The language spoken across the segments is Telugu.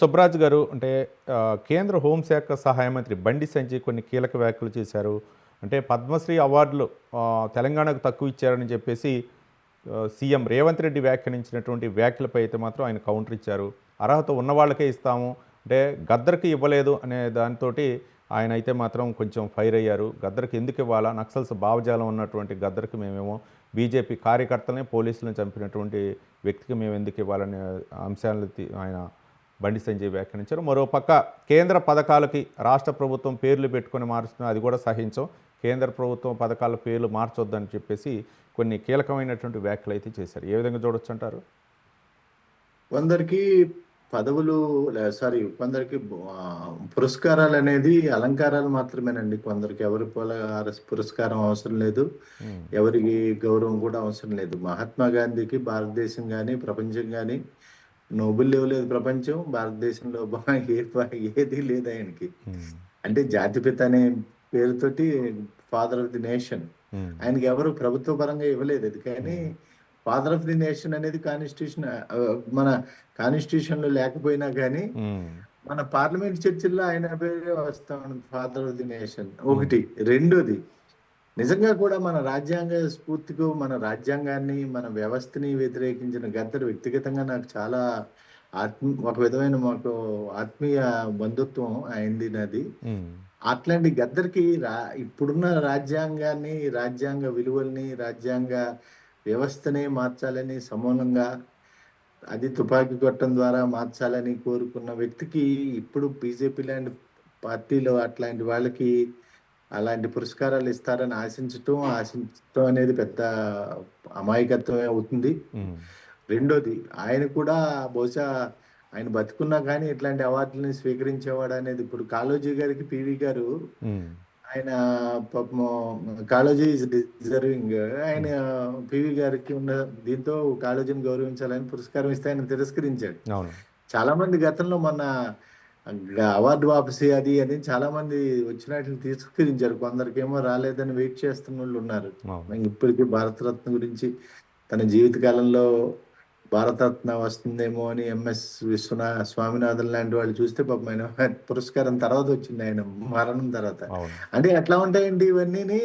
సుబ్రాజ్ గారు అంటే కేంద్ర హోంశాఖ సహాయ మంత్రి బండి సంజయ్ కొన్ని కీలక వ్యాఖ్యలు చేశారు. అంటే పద్మశ్రీ అవార్డులు తెలంగాణకు తక్కువ ఇచ్చారని చెప్పేసి సీఎం రేవంత్ రెడ్డి వ్యాఖ్యానించినటువంటి వ్యాఖ్యలపై అయితే మాత్రం ఆయన కౌంటర్ ఇచ్చారు. అర్హత ఉన్న వాళ్ళకే ఇస్తాము. అంటే గద్దర్కి ఇవ్వలేదు అనే దానితోటి ఆయన అయితే మాత్రం కొంచెం ఫైర్ అయ్యారు. గద్దర్కి ఎందుకు ఇవ్వాలా? నక్సల్స్ భావజాలం ఉన్నటువంటి గద్దర్కి మేమేమో బీజేపీ కార్యకర్తలనే పోలీసులను చంపినటువంటి వ్యక్తికి మేము ఎందుకు ఇవ్వాలనే అంశాలను ఆయన బండి సంజయ్ వ్యాఖ్యానించారు. మరోపక్క కేంద్ర పథకాలకి రాష్ట్ర ప్రభుత్వం పేర్లు పెట్టుకొని మారుస్తున్న అది కూడా సహించం. కేంద్ర ప్రభుత్వం పథకాల పేర్లు మార్చొద్దని చెప్పేసి కొన్ని కీలకమైనటువంటి వ్యాఖ్యలు అయితే చేశారు. ఏ విధంగా చూడొచ్చు అంటారు? కొందరికి పదవులు సారీ కొందరికి పురస్కారాలు అనేది అలంకారాలు మాత్రమేనండి. కొందరికి ఎవరి పుల- పురస్కారం అవసరం లేదు. ఎవరికి గౌరవం కూడా అవసరం లేదు. మహాత్మా గాంధీకి భారతదేశం కానీ ప్రపంచం కానీ నోబెల్ ఇవ్వలేదు ప్రపంచం భారతదేశంలో ఏది లేదు ఆయనకి. ఉమ్, అంటే జాతిపిత అనే పేరుతోటి ఫాదర్ ఆఫ్ ది నేషన్ ఆయనకి ఎవరు ప్రభుత్వ పరంగా ఇవ్వలేదు. అది కానీ ఫాదర్ ఆఫ్ ది నేషన్ అనేది కాన్స్టిట్యూషన్ మన కాన్స్టిట్యూషన్లో లేకపోయినా కానీ ఉమ్, మన పార్లమెంట్ చర్చల్లో ఆయన పేరే వస్తా ఫాదర్ ఆఫ్ ది నేషన్ ఒకటి. రెండోది నిజంగా కూడా మన రాజ్యాంగ స్ఫూర్తికు మన రాజ్యాంగాన్ని మన వ్యవస్థని వ్యతిరేకించిన గద్దర్ వ్యక్తిగతంగా నాకు చాలా ఆత్మ ఒక విధమైన మాకు ఆత్మీయ బంధుత్వం అయింది నాది అట్లాంటి గద్దర్కి రా ఇప్పుడున్న రాజ్యాంగాన్ని రాజ్యాంగ విలువల్ని రాజ్యాంగ వ్యవస్థనే మార్చాలని సమూలంగా అది తుపాకీ కొట్టడం ద్వారా మార్చాలని కోరుకున్న వ్యక్తికి ఇప్పుడు బీజేపీ లాంటి పార్టీలో అట్లాంటి వాళ్ళకి అలాంటి పురస్కారాలు ఇస్తారని ఆశించటం ఆశించటం అనేది పెద్ద అమాయకత్వమే అవుతుంది. రెండోది ఆయన కూడా బహుశా ఆయన బతుకున్నా కానీ ఇట్లాంటి అవార్డులని స్వీకరించేవాడు అనేది ఇప్పుడు కాళోజీ గారికి పివి గారు ఆయన పాపం కాళోజీ ఇస్ డిజర్వింగ్ ఆయన పివి గారికి ఉన్న దీంతో కాళోజీని గౌరవించాలని పురస్కారం ఇస్తే ఆయన తిరస్కరించాడు. చాలా మంది గతంలో మన అవార్డు వాపసి అది అని చాలా మంది వచ్చినట్లు తిరస్కరించారు కొందరికేమో రాలేదని వెయిట్ చేస్తున్న వాళ్ళు ఉన్నారు ఇప్పటికీ భారతరత్న గురించి తన జీవితకాలంలో భారతరత్న వస్తుందేమో అని ఎంఎస్ విశ్వనా స్వామినాథన్ లాంటి వాళ్ళు చూస్తే పాపం ఆయన పురస్కారం తర్వాత వచ్చింది. ఆయన మరణం తర్వాత. అంటే ఎట్లా ఉంటాయండి ఇవన్నీ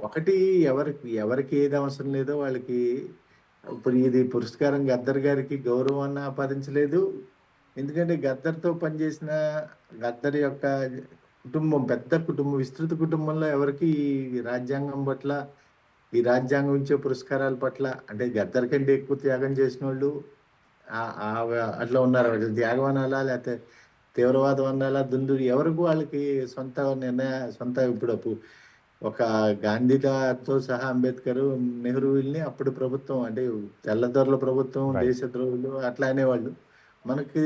ఒకటి ఎవరికి ఎవరికి ఏది అవసరం లేదో వాళ్ళకి ఇప్పుడు ఇది పురస్కారం గద్దర్ గారికి గౌరవాన్ని ఆపాదించలేదు. ఎందుకంటే గద్దర్తో పనిచేసిన గద్దర్ యొక్క కుటుంబం పెద్ద కుటుంబం విస్తృత కుటుంబంలో ఎవరికి ఈ రాజ్యాంగం పట్ల ఈ రాజ్యాంగం ఇచ్చే పురస్కారాల పట్ల అంటే గద్దర్ కంటే ఎక్కువ త్యాగం చేసిన వాళ్ళు అట్లా ఉన్నారు. వాళ్ళు త్యాగం అనాలా లేకపోతే తీవ్రవాదం అనాలా దుందుడు ఎవరికి వాళ్ళకి సొంత నిర్ణయ సొంత ఇప్పుడు ఒక గాంధీతో సహా అంబేద్కర్ నెహ్రూని అప్పుడు ప్రభుత్వం అంటే తెల్లదొరల ప్రభుత్వం. దేశద్రోహులు అట్లా అనేవాళ్ళు. మనకి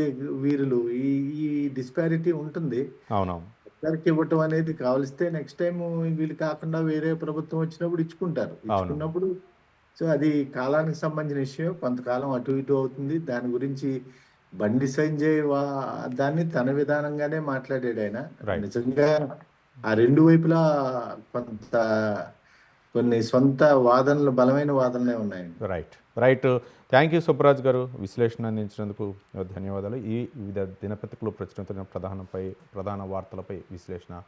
వీరులు ఈ ఈ డిస్పారిటీ ఉంటుంది. అవునవును. అందరికి ఇవ్వటం అనేది కావలిస్తే నెక్స్ట్ టైం వీళ్ళు కాకుండా వేరే ప్రభుత్వం వచ్చినప్పుడు ఇచ్చుకుంటారు. ఇచ్చుకున్నప్పుడు సో అది కాలానికి సంబంధించిన విషయం. కొంతకాలం అటు ఇటు అవుతుంది. దాని గురించి బండి సంజయ్ దాన్ని తన విధానంగానే మాట్లాడాడు ఆయన. నిజంగా ఆ రెండు వైపులా కొంత కొన్ని సొంత వాదనలు బలమైన వాదనలే ఉన్నాయి right right thank you Subbaraj గారు. విశ్లేషణ అందించినందుకు ధన్యవాదాలు. ఈ వివిధ దినపత్రికలు ప్రచురించిన ప్రధానపై ప్రధాన వార్తలపై విశ్లేషణ.